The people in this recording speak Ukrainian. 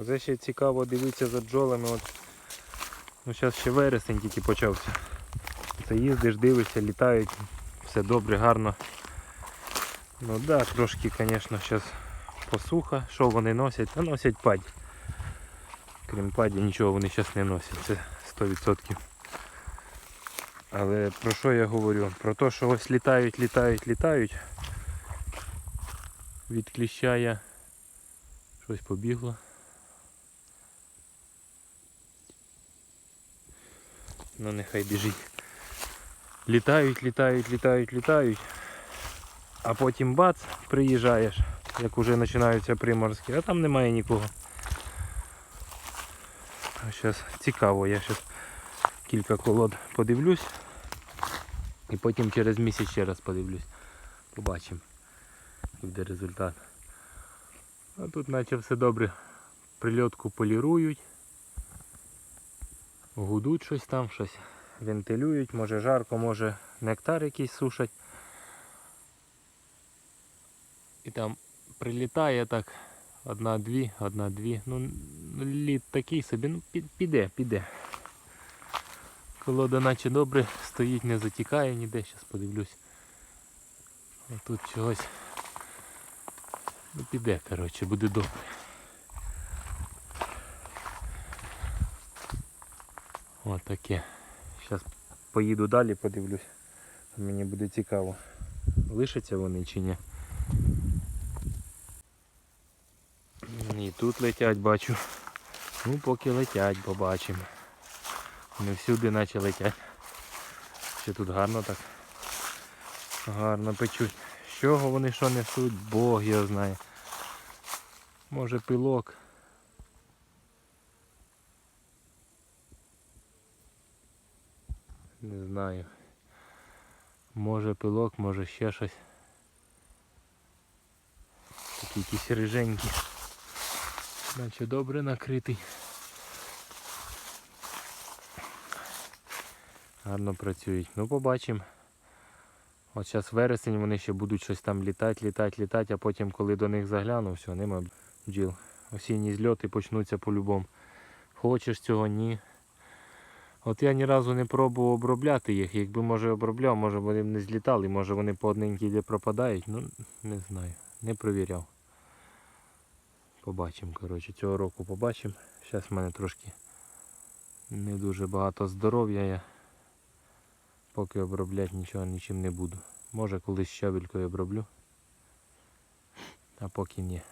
Оце ще цікаво дивитися за бджолами. От, ну, зараз ще вересень тільки почався. Це їздиш, дивишся, літають, все добре, гарно. Ну да, трошки, звісно, зараз посуха. Що вони носять? Та носять паді. Крім паді, нічого вони зараз не носять, це 100%. Але про що я говорю? Про те, що ось літають, літають, літають. Від кліща я щось побігло. Ну нехай біжить. Літають, літають, літають, літають. А потім бац, приїжджаєш, як уже починаються приморські, а там немає нікого. Зараз цікаво, я зараз кілька колод подивлюсь. І потім через місяць ще раз подивлюсь. Побачимо, буде результат. А тут наче все добре. Прильотку полірують. Гудуть щось там, щось вентилюють, може жарко, може нектар якийсь сушать. І там прилітає так. Одна-дві, одна-дві. Ну, лід такий собі, ну піде, піде. Колода наче добре стоїть, не затікає ніде, зараз подивлюсь. Тут чогось. Ну піде, коротше, буде добре. Ось таке. Зараз поїду далі, подивлюсь. Мені буде цікаво. Лишаться вони чи ні. І тут летять, бачу. Ну, поки летять, побачимо. Не всюди наче летять. Ще тут гарно так. Гарно печуть. З чого вони що несуть, Бог його знає. Може пилок. Не знаю. Може пилок, може ще щось. Такі якісь риженькі. Наче добре накритий. Гарно працюють. Ну побачимо. От зараз вересень вони ще будуть щось там літати, літати, літати, а потім, коли до них загляну, все, нема бджіл. Осінні зльоти почнуться по-любому. Хочеш цього, ні. От я ні разу не пробував обробляти їх. Якби може обробляв, може вони б не злітали, може вони по одненькій де пропадають. Ну, не знаю. Не провіряв. Побачимо, коротше, цього року побачимо. Зараз в мене трошки не дуже багато здоров'я я. Поки обробляти нічого нічим не буду. Може колись щабелькою оброблю. А поки ні.